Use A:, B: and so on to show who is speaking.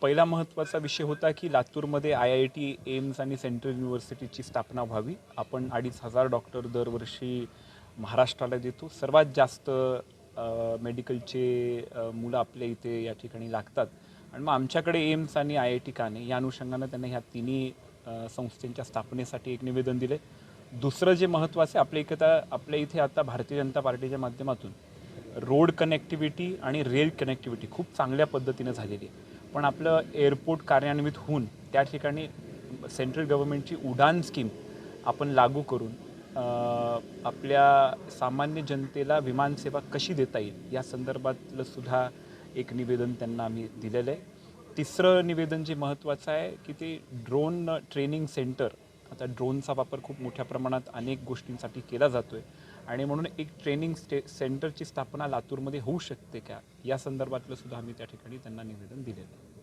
A: पहिला महत्त्वाचा विषय होता की लातूरमध्ये आय आय टी एम्स आणि सेंट्रल युनिव्हर्सिटीची स्थापना व्हावी. आपण अडीच हजार डॉक्टर दरवर्षी महाराष्ट्राला देतो. सर्वात जास्त मेडिकलचे मुलं आपल्या इथे या ठिकाणी लागतात. आणि मग आमच्याकडे एम्स आणि आय आय टी काने या अनुषंगानं त्यांना ह्या तिन्ही अ, संस्थेच्या स्थापनेसाठी एक निवेदन दिले दुसरं जे महत्त्वाचं आहे आपल्या इथे आपल्या इथे आता भारतीय जनता पार्टीच्या माध्यमातून रोड कनेक्टिव्हिटी आणि रेल कनेक्टिव्हिटी खूप चांगल्या पद्धतीनं झालेली आहे. पण आपलं एअरपोर्ट कार्यान्वित होऊन त्या ठिकाणी सेंट्रल गव्हर्नमेंटची उडान स्कीम आपण लागू करून आपल्या सामान्य जनतेला विमानसेवा कशी देता येईल या संदर्भातलं सुद्धा एक निवेदन त्यांना आम्ही दिलेलं आहे. तिसरं निवेदन जे महत्त्वाचं आहे की ते ड्रोन ट्रेनिंग सेंटर आता ड्रोनचा वापर खूप मोठ्या प्रमाणात अनेक गोष्टींसाठी केला जातो आहे आणि म्हणून एक ट्रेनिंग स्टे सेंटरची स्थापना लातूरमध्ये होऊ शकते का? या संदर्भातलं सुद्धा आम्ही त्या ठिकाणी त्यांना निवेदन दिलेलं आहे.